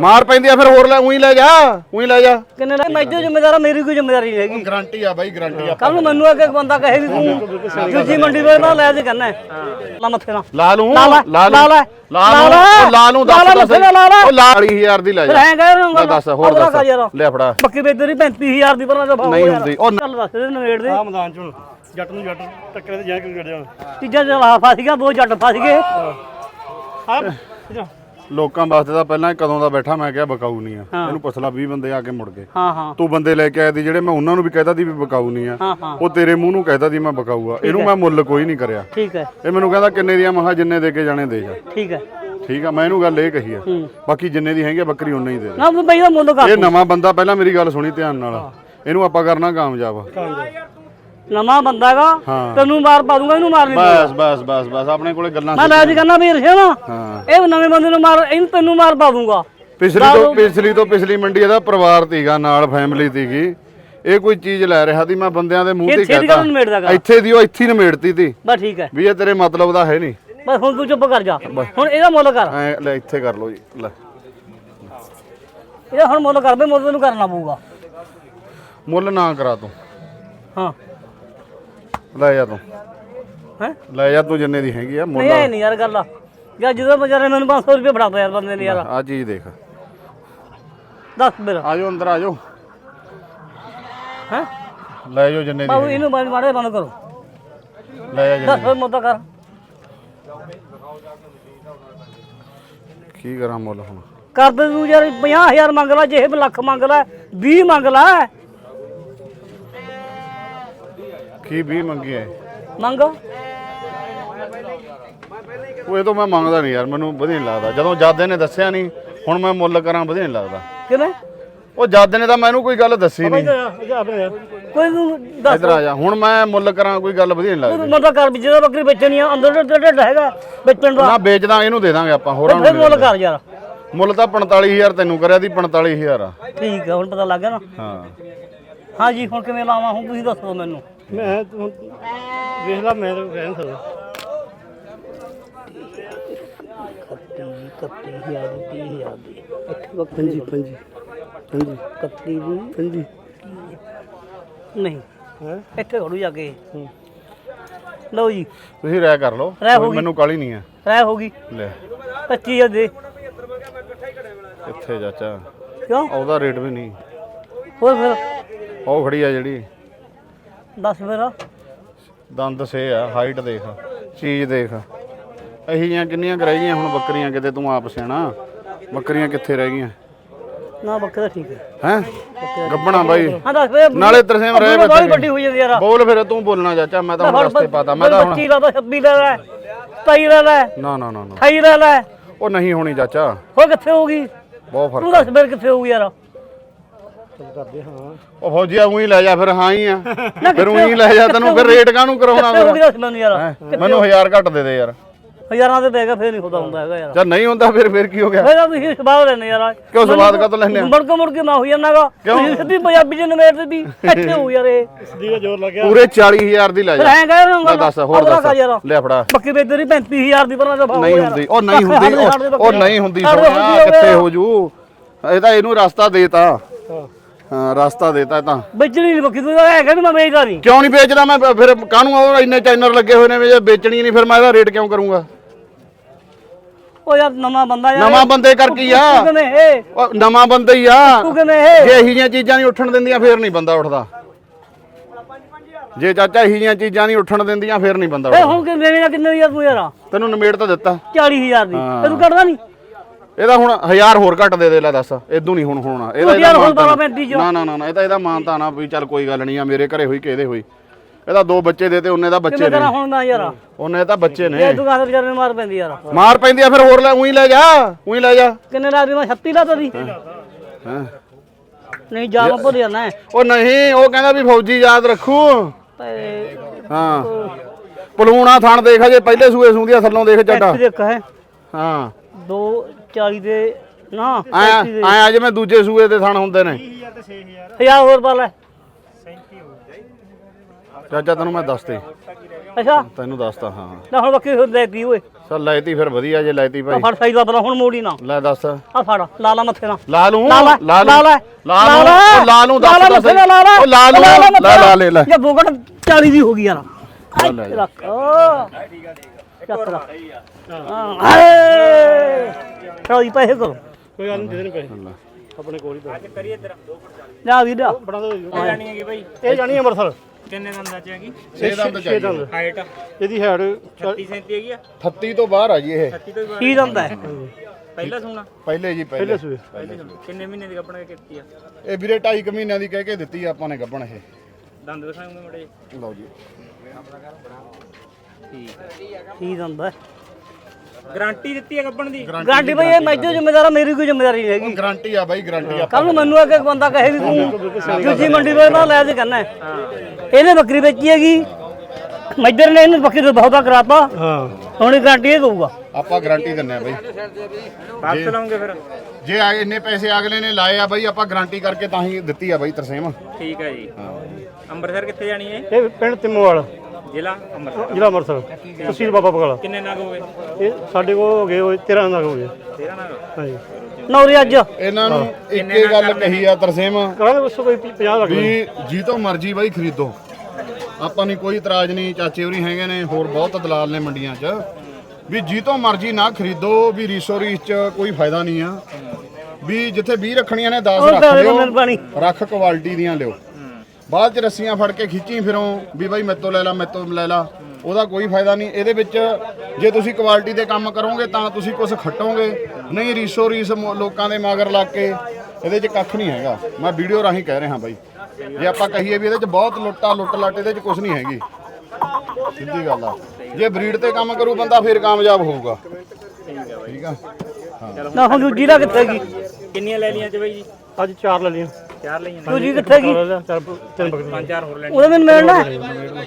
ਮਾਰ ਪੈਂਦੀ ਆ ਫਿਰ ਹੋਰ ਲੈ ਉਹੀ ਲੈ ਜਾ ਉਹੀ ਲੈ ਜਾ। ਕਿੰਨੇ ਦਾ ਮੈਂ ਜੋ ਜ਼ਿੰਮੇਦਾਰ ਆ ਮੇਰੀ ਕੋਈ ਜ਼ਿੰਮੇਦਾਰੀ ਨਹੀਂ ਹੈਗੀ। ਗਾਰੰਟੀ ਆ ਬਾਈ ਗਾਰੰਟੀ ਆ। ਕੱਲ ਨੂੰ ਮੈਨੂੰ ਆ ਕੇ ਬੰਦਾ ਕਹੇ ਵੀ ਤੂੰ ਦੂਜੀ ਮੰਡੀ ਵੇ ਨਾ ਲੈ ਦੇ ਕਰਨਾ ਲਾ ਮੱਥੇ ਨਾਲ। ਲਾ ਲੂੰ ਲਾ ਲੈ, ਲਾ ਲਾ। ਲੂੰ ਲੈ, ਲਾ ਲਾ ਲੂੰ ਲੈ, ਉਹ ਲਾ ਲੂੰ ਲਾ ਲੈ, ਦੱਸ। ਦੱਸ ਲਾ ਲੈ। ਉਹ ਲਾ 40000 ਦੀ ਲੈ ਜਾ। ਰਿਹਾ ਲੈ ਦੱਸ ਹੋਰ ਦੱਸ। ਲੈ ਫੜਾ। ਵੇਚ ਤੇਰੀ 35000 ਦੀ ਪਰ ਨਹੀਂ ਹੁੰਦੀ। ਉਹ ਚੱਲ ਦੱਸ ਦੇ ਨਵੇੜ ਦੇ। ਆ ਮੈਦਾਨ ਚ ਹੁਣ ਜੱਟ ਨੂੰ ਜੱਟ ਟੱਕਰੇ ਤੇ ਜਾ ਕੇ ਕੱਢ ਜਾਣਾ ਤੀਜਾ ਜਲਾ ਫਸ ਗਿਆ ਦੋ ਜੱਟ ਫਸ ਗਏ। ਆ ਲੋਕਾਂ ਵਾਸਤੇ ਤਾਂ ਪਹਿਲਾਂ ਹੀ ਕਦੋਂ ਦਾ ਬੈਠਾ ਮੈਂ ਕਿਹਾ ਬਕਾਊ ਨਹੀਂ ਆ। ਇਹਨੂੰ ਪੁੱਛ ਲਾ 20 ਬੰਦੇ ਆ ਕੇ ਮੁੜ ਗਏ। ਹਾਂ ਹਾਂ। ਤੂੰ ਬੰਦੇ ਲੈ ਕੇ ਆਏ ਦੀ ਜਿਹੜੇ ਮੈਂ ਉਹਨਾਂ ਨੂੰ ਵੀ ਕਹਿਤਾ ਦੀ ਵੀ ਬਕਾਊ ਨਹੀਂ ਆ। ਹਾਂ ਹਾਂ। ਉਹ ਤੇਰੇ ਮੂੰਹ ਨੂੰ ਕਹਿਤਾ ਦੀ ਮੈਂ ਬਕਾਊ ਆ। ਇਹਨੂੰ ਮੈਂ ਮੁੱਲ ਕੋਈ ਨਹੀਂ ਕਰਿਆ। ਠੀਕ ਹੈ। ਇਹ ਮੈਨੂੰ ਕਹਿੰਦਾ ਕਿੰਨੇ ਦੀਆਂ ਮਹਾ ਜਿੰਨੇ ਦੇ ਕੇ ਜਾਣੇ ਦੇ ਜਾ ਠੀਕ ਹੈ। ਠੀਕ ਆ ਮੈਂ ਇਹਨੂੰ ਗੱਲ ਇਹ ਕਹੀ ਆ। ਹੂੰ। ਬਾਕੀ ਜਿੰਨੇ ਦੀ ਹੈਗੀ ਆ ਬੱਕਰੀ ਉਨੇ ਹੀ ਦੇ ਦੇ। ਨਾ ਬਈ ਦਾ ਮੁੱਲ ਕਰ ਇਹ ਨਵਾਂ ਬੰਦਾ ਪਹਿਲਾਂ ਮੇਰੀ ਗੱਲ ਸੁਣੀ ਧਿਆਨ ਨਾਲ। ਇਹਨੂੰ ਆਪਾਂ ਕਰਨਾ ਕਾਮਯਾਬ। ਨਵਾਂ ਬੰਦਾ ਹੈਗਾ ਹਾਂ। ਤੈਨੂੰ ਮਾਰ ਪਾ ਦੂੰਗਾ ਇਹਨੂੰ ਮਾਰ ਨਹੀਂ ਬਸ ਬਸ ਬਸ ਬਸ ਆਪਣੇ ਕੋਲੇ ਗੱਲਾਂ ਮੈਂ ਲੈ ਜੀ ਕਰਨਾ ਵੀਰ ਹੈ ਨਾ ਹਾਂ। ਇਹ ਨਵੇਂ ਬੰਦੇ ਨੂੰ ਮਾਰ ਇਹਨੂੰ ਤੈਨੂੰ ਮਾਰ ਪਾ ਦੂੰਗਾ ਪਿਛਲੀ ਤੋਂ ਪਿਛਲੀ ਤੋਂ ਪਿਛਲੀ ਮੰਡੀ ਇਹਦਾ ਪਰਿਵਾਰ ਤੀਗਾ ਨਾਲ ਫੈਮਿਲੀ ਤੀਗੀ। ਇਹ ਕੋਈ ਚੀਜ਼ ਲੈ ਰਿਹਾ ਸੀ ਮੈਂ ਬੰਦਿਆਂ ਦੇ ਮੂੰਹ ਤੇ ਇੱਥੇ ਦੀ ਗੱਲ ਨਿਬੇੜਦਾ ਗਾ ਇੱਥੇ ਦੀ ਉਹ ਇੱਥੇ ਹੀ ਨਿਮੇੜਤੀ ਤੀ। ਬਸ ਠੀਕ ਹੈ। ਵੀ ਇਹ ਤੇਰੇ ਮਤਲਬ ਦਾ ਹੈ ਨਹੀਂ। ਬਸ ਹੁਣ ਤੂੰ ਚੁੱਪ ਕਰ ਜਾ। ਹੁਣ ਇਹਦਾ ਮੁੱਲ ਕਰ। ਐ ਲੈ ਇੱਥੇ ਕਰ ਲਓ ਜੀ ਲੈ। ਇਹਦਾ ਹੁਣ ਮੁੱਲ ਕਰ ਬਈ ਮੁੱਲ ਤੈਨੂੰ ਕਰਨਾ ਪਊਗਾ। ਮੁੱਲ ਨਾ ਕਰਾ ਤੂੰ। ਹਾਂ। ਲੈ ਜਾ ਤੂੰ। ਹੈ? ਲੈ ਜਾ ਤੂੰ ਜਿੰਨੇ ਦੀ ਹੈਗੀ ਆ ਮੁੱਲ ਨਹੀਂ ਨਹੀਂ ਯਾਰ ਗੱਲ ਯਾਰ ਜਦੋਂ ਵਿਚਾਰੇ ਮੈਨੂੰ 500 ਰੁਪਏ ਫੜਾਤਾ ਯਾਰ ਬੰਦੇ ਨੇ ਯਾਰ। ਆ ਚੀਜ਼ ਦੇਖ। ਦੱਸ ਮੇਰਾ। ਆਜੋ ਅੰਦਰ ਆਜੋ ਹੈ? ਲੈ ਜਾਓ ਜਿੰਨੇ ਦੀ ਬਾਬੂ। ਇਹਨੂੰ ਮਾੜੇ ਮਾੜੇ ਬੰਦ ਕਰੋ। ਲੈ ਜਾ ਦੱਸ ਜਿੰਨੇ ਫਿਰ ਮੁੱਦਾ ਕਰ। ਕੀ ਕਰਾਂ ਮੁੱਲ ਹੁਣ? ਕਰ ਦੇ ਤੂੰ ਯਾਰ 50000 ਮੰਗ ਲੈ ਜੇ ਲੱਖ ਮੰਗ ਲੈ 20 ਮੰਗ ਲੈ। ਕੀ 20 ਮੰਗੀ ਐ ਮੰਗ। ਉਹ ਇਹ ਤੋਂ ਮੈਂ ਮੰਗਦਾ ਨਹੀਂ ਯਾਰ ਮੈਨੂੰ ਵਧੀਆ ਨਹੀਂ ਲੱਗਦਾ। ਜਦੋਂ ਜਾਦੇ ਨੇ ਦੱਸਿਆ ਨਹੀਂ ਹੁਣ ਮੈਂ ਮੁੱਲ ਕਰਾਂ ਵਧੀਆ ਨਹੀਂ ਲੱਗਦਾ। ਕਿਵੇਂ? ਉਹ ਜਾਦੇ ਨੇ ਤਾਂ ਮੈਨੂੰ ਕੋਈ ਗੱਲ ਦੱਸੀ ਨਹੀਂ। ਕੋਈ ਦੱਸ। ਇਧਰ ਆ ਜਾ ਹੁਣ ਮੈਂ ਮੁੱਲ ਕਰਾਂ ਕੋਈ ਗੱਲ ਵਧੀਆ ਨਹੀਂ ਲੱਗਦੀ। ਮੁੱਦਾ ਕਰ ਵੀ ਜਿਹੜਾ ਬੱਕਰੀ ਵੇਚਣੀ ਆ ਅੰਦਰ ਢਿੱਡ ਢਿੱਡ ਹੈਗਾ ਵੇਚਣ ਦਾ। ਨਾ ਵੇਚਦਾ ਇਹਨੂੰ ਦੇ ਦਾਂਗੇ ਆਪਾਂ ਹੋਰਾਂ ਨੂੰ ਮੁੱਲ ਕਰ ਯਾਰ। ਮੁੱਲ ਤਾਂ 45000 ਤੈਨੂੰ ਕਰਿਆ ਦੀ 45000 ਆ। ਠੀਕ ਹੈ ਹੁਣ ਪਤਾ ਲੱਗ ਗਿਆ ਨਾ। ਹਾਂ। ਹਾਂ ਜੀ ਹੁਣ ਕਿਵੇਂ ਲਾਵਾਂ ਹੁਣ ਤੁਸੀਂ ਦੱਸੋ ਮੈਨੂੰ। ਮੈਂ ਤੂੰ ਵੇਖ ਲੈ ਮੈਂ ਤਾਂ ਰਹਿ ਨਹੀਂ ਸਕਦਾ। ਕੱਤੀ ਹਜ਼ਾਰ ਦੀ 30000 ਦੀ। ਇੱਥੇ ਬੱਕਰੀ ਪੰਜੀ ਪੰਜੀ ਪੰਜੀ। ਕੱਤੀ ਦੀ? ਪੰਜੀ। ਨਹੀਂ। ਹੈ? ਇੱਥੇ ਖੜੂ ਜਾ ਕੇ। ਲਓ ਜੀ। ਤੁਸੀਂ ਰਾਇ ਕਰ ਲਓ। ਰਾਇ ਹੋ ਕੋਈ ਗਈ। ਮੈਨੂੰ ਕਾਲੀ ਨਹੀਂ ਆ ਰਹਿ ਹੋ ਗਈ। ਲੈ। 25000 ਦੇ। ਕਿੱਥੇ ਚਾਚਾ। ਕਿਉਂ? ਉਹਦਾ ਰੇਟ ਵੀ ਨਹੀਂ। ਹੋਰ ਫਿਰ? ਉਹ ਖੜੀ ਆ ਜਿਹੜੀ। ਦੱਸ ਫਿਰ। ਦੰਦ ਸੇ ਆ ਹਾਈਟ ਦੇਖ ਚੀਜ਼ ਦੇਖ। ਅਹੀ ਜੀਆਂ ਕਿੰਨੀਆਂ ਕੁ ਰਹਿ ਗਈਆਂ ਹੁਣ ਬੱਕਰੀਆਂ ਕਿਤੇ ਤੂੰ ਆਪ ਸਿਆਣਾ। ਬੱਕਰੀਆਂ ਕਿੱਥੇ ਰਹਿ ਗਈਆਂ? ਨਾ ਬੱਕਰਾ ਠੀਕ ਹੈ। ਹੈ? ਗੱਬਣਾ ਬਾਈ। ਹਾਂ। ਦੱਸ ਫਿਰ। ਨਾਲੇ ਤਰਸੇਮ ਰਹਿ ਬੜੀ ਬੱਕਰੀ ਵੱਡੀ ਹੋਈ ਜਾਂਦੀ ਯਾਰ। ਬੋਲ ਫਿਰ ਤੂੰ ਬੋਲਣਾ ਚਾਚਾ ਮੈਂ ਤਾਂ ਹੁਣ ਰਸਤੇ ਪਾਤਾ ਮੈਂ ਤਾਂ ਹੁਣ 25 ਲਾ ਤਾਂ 26 ਲੈ ਲੈ 27 ਲੈ ਲੈ ਨਾ ਨਾ ਨਾ ਨਾ। 28 ਲੈ ਲੈ। ਉਹ ਨਹੀਂ ਹੋਣੀ ਚਾਚਾ। ਹੋਰ ਕਿੱਥੇ ਹੋਊਗੀ? ਬਹੁਤ ਫ਼ਰਕ ਤੂੰ ਦੱਸ ਫਿਰ ਕਿੱਥੇ ਹੋਊਗੀ ਯਾਰ। ਕਰਦੇ ਹਾਂ। ਉਹ ਫੌਜੀਆ ਉਹੀ ਲੈ ਜਾ ਫਿਰ ਹਾਂ ਹੀ ਆ। ਫਿਰ ਉਹੀ ਲੈ ਜਾ ਤੈਨੂੰ ਫਿਰ ਰੇਟ ਕਾਹਨੂੰ ਕਰਾਉਣਾ ਕਿੱਥੇ ਫਿਰ? ਮੈਨੂੰ ਯਾਰ। ਹੈਂ? ਮੈਨੂੰ 1000 ਘੱਟ ਦੇ ਦੇ ਯਾਰ। ਹਜ਼ਾਰਾਂ ਦੇ ਬੈਗਾ ਫੇਰ ਨਹੀਂ ਹੁੰਦਾ ਹੁੰਦਾ ਹੈਗਾ ਯਾਰ। ਜਦ ਨਹੀਂ ਹੁੰਦਾ ਫਿਰ ਫਿਰ ਕੀ ਹੋ ਗਿਆ? ਫੇਰ ਤਾਂ ਤੁਸੀਂ ਸਵਾਦ ਲੈਣੇ ਯਾਰ। ਕਿਉਂ ਸਵਾਦ ਕਾ ਲੈਣੇ ਆ? ਮੁੜ ਕੇ ਮੁੜ ਕੇ ਮੈਂ ਹੋਈ ਜਾਂਦਾਗਾ ਤੁਸੀਂ ਸਿੱਧੀ ਪੰਜਾਬੀ ਚ ਨਵੇੜ ਦੇ ਵੀ ਇੱਥੇ ਹੋਊ ਯਾਰ ਇਹ। ਦਾ ਜ਼ੋਰ ਲੱਗਿਆ। ਪੂਰੇ 40000 ਦੀ ਲੈ ਫਿਰ ਜਾ ਐਂ ਕਹਿ ਦੱਸ ਹੋਰ ਦੱਸ। ਲੈ ਫੜਾ। ਬੱਕੀ ਵੇਚ ਤੇਰੀ 35000 ਦੀ ਪਰ ਨਹੀਂ ਹੁੰਦੀ। ਉਹ ਨਹੀਂ ਹੁੰਦੀ ਉਹ- ਉਹ ਨਹੀਂ ਹੁੰਦੀ ਸੋਹਣਾ ਕਿੱਥੇ ਹੋ ਜੂ? ਇਹ ਤਾਂ ਇਹਨੂੰ ਰਸਤਾ ਦੇਤਾ ਹਾਂ ਰਸਤਾ ਦੇਤਾ ਤਾਂ। ਵੇਚਣੀ ਨਹੀਂ ਬੱਕੀ ਤੂੰ ਐ ਕਹਿੰਦੀ ਮੈਂ ਵੇਚਦਾ ਨਹੀਂ ਕਿਉਂ ਨਹੀਂ ਵੇਚਦਾ ਮੈਂ? ਫਿਰ ਕਾਹਨੂੰ ਉਹ ਇੰਨੇ ਚੈਨਲ ਲੱਗੇ ਹੋਏ ਨੇ ਵੀ ਜੇ ਵੇਚਣੀ ਨਹੀਂ ਫਿਰ ਮੈਂ ਇਹਦਾ ਰੇਟ ਕਿਉਂ ਕਰੂੰਗਾ? ਉਹ ਯਾਰ ਨਵਾਂ ਬੰਦਾ ਯਾਰ। ਨਵਾਂ ਬੰਦੇ ਕਰ ਕੀ ਆ? ਤੂੰ ਕਿਵੇਂ ਇਹ? ਉਹ ਨਵਾਂ ਬੰਦਾ ਹੀ ਆ। ਤੂੰ ਕਿਵੇਂ ਇਹ? ਜੇ ਇਹੀ ਜਿਹੀਆਂ ਚੀਜ਼ਾਂ ਨਹੀਂ ਉੱਠਣ ਦਿੰਦੀਆਂ ਫੇਰ ਨਹੀਂ ਬੰਦਾ ਉੱਠਦਾ। ਜੇ ਚਾਚਾ ਇਹੀ ਜਿਹੀਆਂ ਚੀਜ਼ਾਂ ਨਹੀਂ ਉੱਠਣ ਦਿੰਦੀਆਂ ਫੇਰ ਨਹੀਂ ਬੰਦਾ ਇਹ ਉੱਠਦਾ। ਹੁਣ ਕਿੰਨੇ ਵੇਚਣਾ ਕਿੰਨੇ ਦੀ ਯਾਰ ਤੂੰ ਯਾਰ? ਤੈਨੂੰ ਨਿਮੇੜ ਤਾਂ ਦਿੱਤਾ। 40000 ਦੀ। ਤੂੰ ਕੱਢਦਾ ਨਹੀਂ ਇਹਦਾ ਹੁਣ 1000 ਹੋਰ ਘੱਟ ਦੇ ਦੇ ਲੈ ਦੱਸ। ਇਦੋਂ ਨਹੀਂ ਹੁਣ ਹੋਣਾ। ਇਹਦਾ ਚ। ਨਾ ਨਾ ਨਾ ਨਾ ਇਹਦਾ ਇਹਦਾ ਮਾਨਤਾ ਨਾ ਵੀ ਚੱਲ ਕੋਈ ਗੱਲ ਨਹੀਂ ਆ ਮੇਰੇ ਘਰੇ ਹੋਈ ਕਿ ਇਹਦੇ ਹੋਈ। ਇਹਦਾ ਦੋ ਬੱਚੇ ਦੇ ਤੇ ਉਹਨੇ ਦਾ ਬੱਚੇ ਨੇ ਹੁਣ ਯਾਰ? ਉਹਨੇ ਤਾਂ ਬੱਚੇ ਨੇ। ਇਹ ਦੁਕਾਨ ਤੇ ਵਿਚਾਰੇ ਨੂੰ ਮਾਰ ਪੈਂਦੀ ਯਾਰ। ਮਾਰ ਪੈਂਦੀ ਆ ਫਿਰ ਹੋਰ ਲੈ ਉਹੀ ਲੈ ਜਾ ਉਹੀ ਲੈ ਜਾ। ਕਿੰਨੇ ਲਾ ਦੀ ਮੈਂ 36 ਲਾ ਤੀ ਹੈਂ। ਨਹੀਂ ਜਾ ਮੈਂ ਭੁੱਲ ਜਾਣਾ ਉਹ ਨਹੀਂ ਉਹ ਕਹਿੰਦਾ ਵੀ ਫੌਜੀ ਯਾਦ ਰੱਖੂ। ਤੇ ਹਾਂ। ਪਲੂਣਾ ਥਣ ਦੇਖ ਜੇ ਪਹਿਲੇ ਸੂਏ ਸੂੰਦੀਆਂ ਥੱਲੋਂ ਦੇਖ ਚੱਡਾ। ਦੇਖ ਹੈ। ਹਾਂ। 2 40 ਦੇ ਨਾ ਐ ਐ ਅੱਜ ਮੈਂ ਦੂਜੇ ਸੂਏ ਦੇ ਥਣ ਹੁੰਦੇ ਨੇ। 1000 ਤੇ 6000 ਹਜ਼ਾਰ। ਹੋਰ ਪਾ ਲੈ। ਚਾਚਾ ਤੈਨੂੰ ਮੈਂ ਦੱਸਤੇ। ਅੱਛਾ। ਤੈਨੂੰ ਦੱਸਤਾ ਹਾਂ। ਲੈ ਹੁਣ ਬੱਕਰੀ ਲੈ ਤੀ ਓਏ। ਚੱਲ ਲੈਤੀ ਫਿਰ ਵਧੀਆ ਜੇ ਲੈਤੀ ਆ ਭਾਈ। ਫੜ ਸਾਈ ਦਾ ਬਲਾ ਹੁਣ ਮੋੜੀ ਨਾ। ਲੈ ਦੱਸ। ਆ ਫੜ ਲਾ ਲਾ ਮੱਥੇ ਨਾ ਲਾ ਲੂੰ ਲਾ ਲੈ ਲਾ ਲਾ। ਲੂੰ ਲੈ ਲਾ ਦੱਸ ਲਾ ਦੱਸ। ਮੱਥੇ ਨਾਲ ਲਾ ਲੈ। ਉਹ ਲਾ ਲੂੰ ਲੈ ਲਾ ਲੈ ਲੈ ਜੇ ਬੋਕਟ 40 ਦੀ ਹੋ ਗਈ ਯਾਰ। ਲੈ ਲੈ। ਜਾ। ਰੱਖ ਚੱਕ ਰੱਖ ਹਾਂ ਹਾਏ। ਚਲੋ ਪੈਸੇ ਕਰੋ ਕੋਈ ਗੱਲ ਨਹੀਂ ਦੇ ਦੇਣੇ ਪੈਸੇ। ਆਪਣੇ ਕੋਲ ਹੀ ਪੈਸੇ ਜਾ। ਵੀਰ ਜਾ ਬਣਾ ਦੋ ਜਾਣੀ ਹੈਗੀ ਬਾਈ। ਇਹ ਜਾਣੀ ਅੰਮ੍ਰਿਤਸਰ। ਕਿੰਨੇ ਦੰਦਾਂ ਚ ਹੈਗੀ? ਛੇ ਦੰਦ ਛੇ ਚਾਹੀਦੇ ਦੰਦ। ਹਾਈਟ ਇਹਦੀ ਹੈਡ 30 37 ਹੈਗੀ ਆ? 38 ਤੋਂ ਬਾਹਰ ਆ ਜੀ ਇਹ। 30 ਤੋਂ ਵੀ ਕੀ ਦੰਦਾ ਹੈ। ਪਹਿਲਾ ਸੋਨਾ ਪਹਿਲੇ ਜੀ ਪਹਿਲੇ। ਪਹਿਲੇ ਸੂਏ। ਪਹਿਲੇ ਸੋਨਾ ਕਿੰਨੇ ਮਹੀਨੇ ਦੀ ਕੱਪੜਾ ਕੀਤੀ ਆ? ਇਹ ਵੀਰੇ 2.5 ਮਹੀਨਿਆਂ ਦੀ ਕਹਿ ਕੇ ਦਿੱਤੀ ਆ ਆਪਾਂ ਨੇ ਗੱਬਣ ਇਹ। ਦੰਦ ਦਿਖਾਉਂਗੇ ਮੜੇ ਲਓ ਜੀ। ਕੀ ਦੰਦਾ ਹੈ। ਗਾਰੰਟੀ ਦਿੱਤੀ ਆ ਕੱਪਣ ਦੀ? ਗਾਂਡੀ ਬਈ ਇਹ ਮੈਜੋ ਜ਼ਿੰਮੇਦਾਰ ਆ, ਮੇਰੀ ਕੋਈ ਜ਼ਿੰਮੇਦਾਰੀ ਨਹੀਂ ਹੈਗੀ। ਗਾਰੰਟੀ ਆ ਬਾਈ ਗਾਰੰਟੀ ਆ। ਕੱਲ ਨੂੰ ਮੈਨੂੰ ਅੱਗੇ ਬੰਦਾ ਕਹੇ ਵੀ ਤੂੰ ਦੂਜੀ ਮੰਡੀ ਵੇ ਨਾ ਲੈ ਕੇ ਕਰਨਾ ਹੈ। ਇਹਨੇ ਬੱਕਰੀ ਵੇਚੀ ਹੈਗੀ। ਮੈਜਰ ਨੇ ਇਹਨੂੰ ਬੱਕਰੀ ਤੋਂ ਬਹੁਤਾ ਕਰਾਤਾ। ਹਾਂ। ਹੁਣ ਇਹ ਇਹ ਦਊਗਾ। ਆਪਾਂ ਗਾਰੰਟੀ ਦਿੰਨੇ ਆ ਬਾਈ। ਵਾਪਸ ਲਾਉਂਗੇ ਫਿਰ। ਜੇ ਆ ਇੰਨੇ ਪੈਸੇ ਅਗਲੇ ਨੇ ਲਾਏ ਆ ਬਾਈ ਆਪਾਂ ਗਾਰੰਟੀ ਕਰਕੇ ਤਾਂ ਹੀ ਦਿੱਤੀ ਆ ਬਾਈ ਤਰਸੇਮ। ਠੀਕ ਹੈ ਜੀ। ਅੰਮ੍ਰਿਤਸਰ ਕਿੱਥੇ ਜਾਣੀ ਹੈ? ਇਹ ਪਿੰਡ ਤਿੰਮੋਵਾਲ। ਜ਼ਿਲ੍ਹਾ ਅੰਮ੍ਰਿਤਸਰ। ਜ਼ਿਲ੍ਹਾ ਅੰਮ੍ਰਿਤਸਰ। ਤਹਿਸੀਲ ਬਾਬਾ ਬਗਾਲਾ। ਕਿੰਨੇ ਨਗ ਹੋ ਗਏ ਇਹ ਸਾਡੇ ਕੋਲ ਹੋ ਗਏ ਹੋਏ 13 ਨਗ ਹੋ ਗਏ 13 ਨਗ? ਹਾਂਜੀ। ਨੌਰੀ ਅੱਜ। ਇਹਨਾਂ ਨੂੰ ਇੱਕੇ ਗੱਲ ਕਹੀ ਆ ਤਰਸੇਮ। ਕਰਾਂਗੇ ਉਸ ਕੋਈ 50 ਲੱਗ ਵੀ ਜੀ ਤੋਂ ਮਰਜ਼ੀ ਬਾਈ ਖਰੀਦੋ। ਆਪਾਂ ਨੂੰ ਕੋਈ ਇਤਰਾਜ਼ ਨਹੀਂ ਚਾਚੇ ਹੋਰੀ ਹੈਗੇ ਨੇ ਹੋਰ ਬਹੁਤ ਦਲਾਲ ਨੇ ਮੰਡੀਆਂ 'ਚ। ਵੀ ਜੀ ਤੋਂ ਮਰਜ਼ੀ ਨਾ ਖਰੀਦੋ ਵੀ ਰੀਸੋ ਰੀਸ 'ਚ ਕੋਈ ਫਾਇਦਾ ਨਹੀਂ ਆ। ਵੀ ਜਿੱਥੇ 20 ਰੱਖਣੀਆਂ ਨੇ 10 ਉਹ ਰੱਖ ਲਿਓ। ਰੱਖ ਕੁਆਲਿਟੀ ਦੀਆਂ ਲਿਓ। ਬਾਅਦ 'ਚ ਰੱਸੀਆਂ ਫੜ ਕੇ ਖਿੱਚੀ ਫਿਰੋਂ ਵੀ ਬਾਈ ਮੇਤੋਂ ਲੈ ਲਾ ਮੇਤੋਂ ਲੈ ਲਾ। ਉਹਦਾ ਕੋਈ ਫਾਇਦਾ ਨਹੀਂ। ਇਹਦੇ ਵਿੱਚ ਜੇ ਤੁਸੀਂ ਕੁਆਲਿਟੀ ਦੇ ਕੰਮ ਕਰੋਗੇ ਤਾਂ ਤੁਸੀਂ ਕੁਝ ਖੱਟੋਗੇ। ਨਹੀਂ ਰੀਸੋ ਰੀਸ ਲੋਕਾਂ ਦੇ ਮਗਰ ਲੱਗ ਕੇ ਇਹਦੇ 'ਚ ਕੱਖ ਨਹੀਂ ਹੈਗਾ। ਮੈਂ ਵੀਡੀਓ ਰਾਹੀਂ ਕਹਿ ਰਿਹਾ ਬਾਈ। ਜੇ ਆਪਾਂ ਕਹੀਏ ਵੀ ਇਹਦੇ 'ਚ ਬਹੁਤ ਲੁੱਟਾ ਲੁੱਟ ਲੱਟ ਇਹਦੇ 'ਚ ਕੁਝ ਨਹੀਂ ਹੈਗੀ। ਸਿੱਧੀ ਗੱਲ ਆ। ਜੇ ਬਰੀਡ ਤੇ ਕੰਮ ਕਰੂ ਬੰਦਾ ਫਿਰ ਕਾਮਯਾਬ ਹੋਊਗਾ। ਠੀਕ ਆ? ਨਾ ਹੁਣ ਦੂਜੀ ਦਾ ਕਿੱਥੇ ਗਈ? ਕਿੰਨੀਆਂ ਲੈ ਲਈਆਂ ਚ ਬਾਈ ਜੀ? ਅੱਜ ਚਾਰ ਲੈ ਲਈਆਂ। ਚਾਰ ਲਈਆਂ ਨੇ ਦੂਜੀ ਕਿੱਥੇ ਗਈ ਤਿੰਨ ਬੱਕਰੀਆਂ ਪੰਜ ਚਾਰ ਹੋਰ ਲੈਣੀਆਂ ਉਹਦੇ ਮੈਨੂੰ ਮਿਲਣਾ।